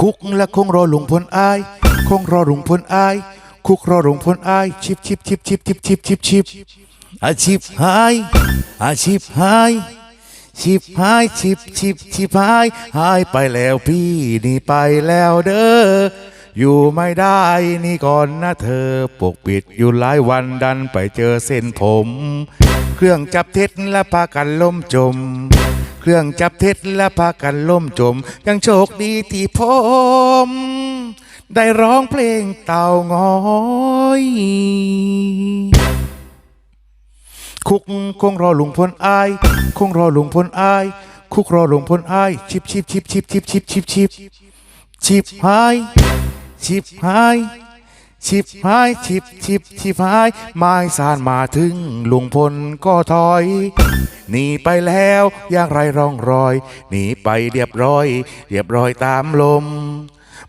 คุกและคงรอหลุงพลอายคงรอหลุงพลอาย คุกรอหลุงพลอาย ชิบชิบชิบชิบชิบชิบชิบชิบอาชีพหาย อาชีพหายชิบหายชิบชิบชิบหายหายไปแล้วพี่นี่ไปแล้วเด้ออยู่ไม่ได้นี่ก่อนนะเธอปกปิดอยู่หลายวันดันไปเจอเส้นผม เครื่องจับเท็จและพากันล่มจม เครื่องจับเท็จและพากันล่มจม ยังโชคดีที่ผม ได้ร้องเพลงเต่างอย คุกคงรอลุงพลอาย คงรอลุงพลอาย คุกรอลุงพลอาย ชิบชิบชิบชิบชิบชิบชิบชิบชิบหายชิบหาย ชิบหายชิบชิบชิบหายไม้สานมาถึงลุงพลก็ถอยหนีไปแล้วอย่างไรร่องรอยหนีไปเรียบร้อย เรียบร้อยตามลม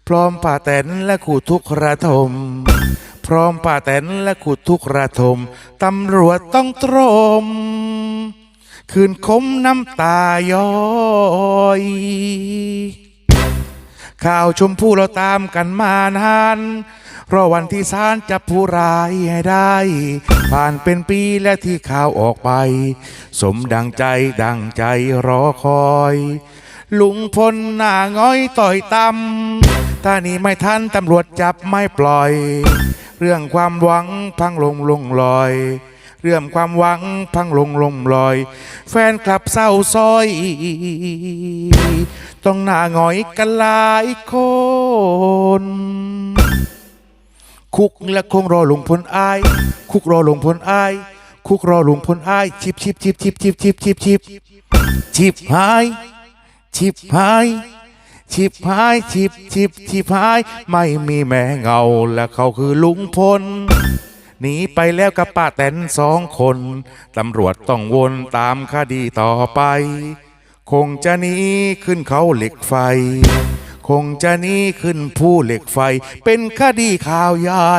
พร้อมป่าแตนและขู่ทุกระทม พร้อมป่าแตนและขุดทุกระทมตำรวจต้องตรม คืนคมน้ำตาย้อย ข่าวชมพู่เราตามกันมานานรอวันที่ศาลจับผู้ร้ายให้ได้ ผ่านเป็นปีและที่ข่าวออกไป สมดังใจดังใจรอคอย ลุงพลหน้าง้อยต่อยตำถ้านี่ไม่ทันตำรวจจับไม่ปล่อย เรื่องความหวังพังลงลงลอย เรื่องความหวังพังลงลงลอย แฟนคลับเศร้าซอย ต้องหน้าหงอยกันหลายคน คุกและคงรอลงพลอาย คุกรอลงพลอาย คุกรอลงพลอายชิบชิบชิบชิบชิบชิบชิบชิบชิบหายชิบหายชิบหายชิบชิบชิบหาย ไม่มีแม่เงาและเขาคือลุงพล หนีไปแล้วกับป้าแตนสองคน ตำรวจต้องวนตามคดีต่อไป คงจะหนีขึ้นเขาเหล็กไฟ คงจะหนีขึ้นภูเหล็กไฟ เป็นคดีข่าวใหญ่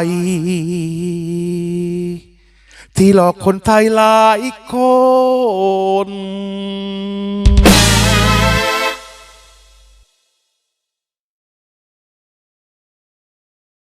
ที่หลอกคนไทยหลายคน